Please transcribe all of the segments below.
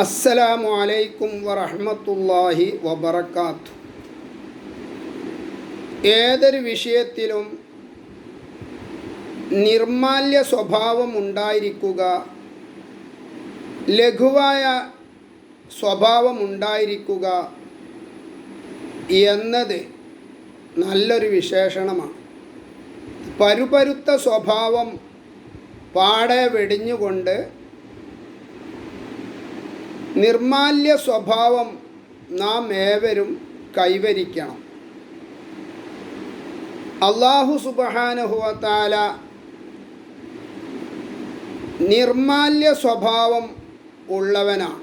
അസ്സലാമു അലൈക്കും വറഹ്മത്തുള്ളാഹി വബർക്കാത്തു ഏതൊരു വിഷയത്തിലും നിർമാല്യ സ്വഭാവം ഉണ്ടായിരിക്കുക ലഘുവായ സ്വഭാവം ഉണ്ടായിരിക്കുക എന്നത് നല്ലൊരു വിശേഷണമാണ്. പരുപരുത്ത സ്വഭാവം പാടെ വെടിഞ്ഞുകൊണ്ട് നിർമാല്യ സ്വഭാവം നാം ഏവരും കൈവരിക്കണം. അള്ളാഹു സുബഹാനുഹുവത്താല നിർമാല്യ സ്വഭാവം ഉള്ളവനാണ്.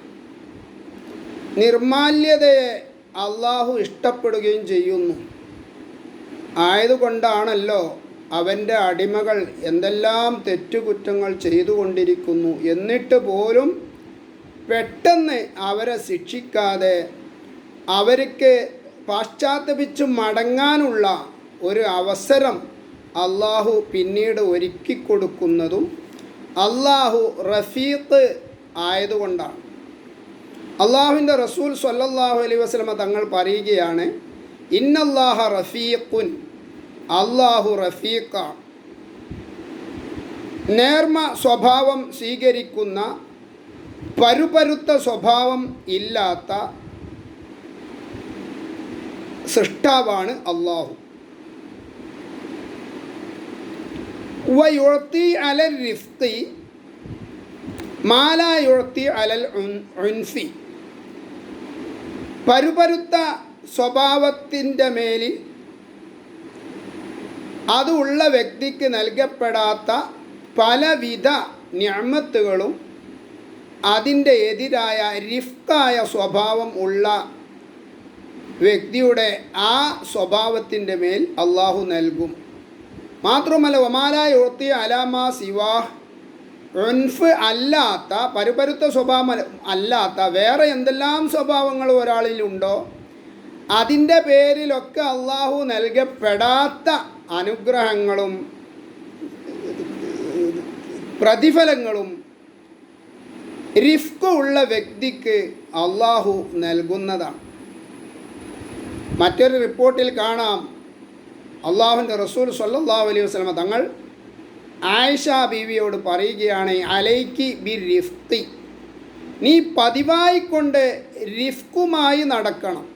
നിർമാല്യതയെ അള്ളാഹു ഇഷ്ടപ്പെടുകയും ചെയ്യുന്നു. ആയതുകൊണ്ടാണല്ലോ അവന്റെ അടിമകൾ എന്തെല്ലാം തെറ്റുകുറ്റങ്ങൾ ചെയ്തുകൊണ്ടിരിക്കുന്നു. എന്നിട്ട് പോലും പെട്ടെന്ന് അവരെ ശിക്ഷിക്കാതെ അവർക്ക് പാശ്ചാത്തപിച്ച് മടങ്ങാനുള്ള ഒരു അവസരം അള്ളാഹു പിന്നീട് ഒരുക്കി കൊടുക്കുന്നതും അള്ളാഹു റഫീത്ത് ആയതുകൊണ്ടാണ്. അള്ളാഹുവിന്റെ റസൂൽ സല്ലല്ലാഹു അലൈഹി വസ്ലമ തങ്ങൾ പറയുകയാണ് ഇന്നല്ലാഹ റഫീഖുൻ അള്ളാഹു റഫീഖ നേർമ സ്വഭാവം സ്വീകരിക്കുന്ന പരുപരുത്ത സ്വഭാവം ഇല്ലാത്ത സൃഷ്ടാവാണ് അള്ളാഹു വയുഴത്തി അലൽ റിഫ്തി മാലായുഴത്തി അലൽ ഉൻഫി പരുപരുത്ത സ്വഭാവത്തിന്റെ മേലിൽ അതുള്ള വ്യക്തിക്ക് നൽകപ്പെടാത്ത പലവിധ ഞാമത്തുകളും അതിന്റെ എതിരായ റിഫ്കായ സ്വഭാവം ഉള്ള വ്യക്തിയുടെ ആ സ്വഭാവത്തിന്റെ മേൽ അള്ളാഹു നൽകും. മാത്രമല്ല ഒമാലായ ഒത്തി അലാമ സിവാഹ് ഒൻഫ് അല്ലാത്ത പരുപരുത്ത സ്വഭാവം അല്ലാത്ത വേറെ എന്തെല്ലാം സ്വഭാവങ്ങൾ ഒരാളിലുണ്ടോ അതിന്റെ പേരിലൊക്കെ അള്ളാഹു നൽകപ്പെടാത്ത അനുഗ്രഹങ്ങളും പ്രതിഫലങ്ങളും റിഫ്ക് ഉള്ള വ്യക്തിക്ക് അള്ളാഹു നൽകുന്നതാണ്. മറ്റൊരു റിപ്പോർട്ടിൽ കാണാം. അള്ളാഹുവിന്റെ റസൂൽ സല്ലല്ലാഹു അലൈഹി വസ്ലമ തങ്ങൾ ആയിഷ ബീവിയോട് പറയുകയാണ് അലൈക്ക് ബി റിഫ്തി. നീ പതിവായിക്കൊണ്ട് റിഫ്കുമായി നടക്കണം.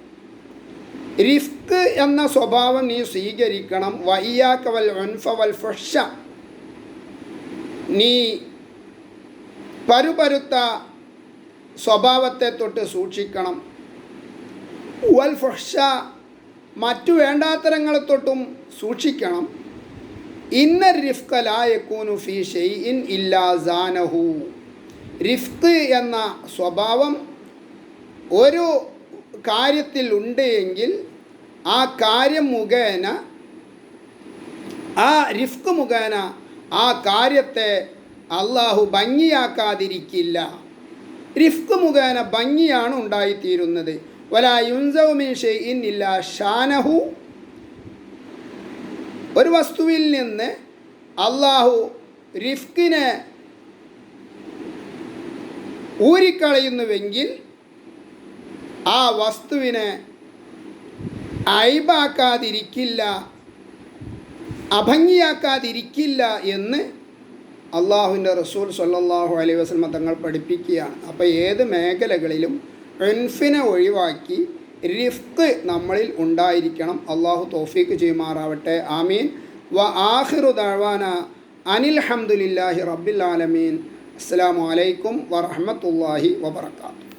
റിഫ്ക് എന്ന സ്വഭാവം നീ സ്വീകരിക്കണം. വയ്യാക്കവൽ ഒൻഫവൽ ഫഷ നീ പരുപരുത്ത സ്വഭാവത്തെ തൊട്ട് സൂക്ഷിക്കണം. വൽ ഫുഷ മറ്റു വേണ്ടാത്തരങ്ങളെ തൊട്ടും സൂക്ഷിക്കണം. ഇന്ന റിഫ്ക ലായക്കൂനു ഫി ഷെയ് ഇൻ ഇല്ലാ സാനഹു. റിഫ്ക് എന്ന സ്വഭാവം ഒരു കാര്യത്തിൽ ഉണ്ട് എങ്കിൽ ആ കാര്യം മുഖേന ആ റിഫ്ക് മുഖേന ആ കാര്യത്തെ അള്ളാഹു ഭംഗിയാക്കാതിരിക്കില്ല. റിഫ്ക് മുഖേന ഭംഗിയാണ് ഉണ്ടായിത്തീരുന്നത്. വല യുൻസൗമിൻ ഷെയ്ഇൻ ഇല്ല ഷാനഹു. ഒരു വസ്തുവിൽ നിന്ന് അള്ളാഹു റിഫ്കിനെ ഊരിക്കളയുന്നുവെങ്കിൽ ആ വസ്തുവിനെ അയബാക്കാതിരിക്കില്ല അഭംഗിയാക്കാതിരിക്കില്ല എന്ന് അള്ളാഹുവിന്റെ റസൂൽ സല്ലാഹു അലൈ വസ്ലമ തങ്ങൾ പഠിപ്പിക്കുകയാണ്. അപ്പോൾ ഏത് മേഖലകളിലും എൻഫിനെ ഒഴിവാക്കി റിഫ്ക്ക് നമ്മളിൽ ഉണ്ടായിരിക്കണം. അള്ളാഹു തോഫീക്ക് ചെയ്യുമാറാവട്ടെ. ആമീൻ. വ ആഹിറു ദഴവാന അനിൽ ഹംദുലില്ലാഹി റബ്ബിൽ ആലമീൻ. അസ്സാം വലൈക്കും വറഹമത്തല്ലാഹി വബർക്കാത്തു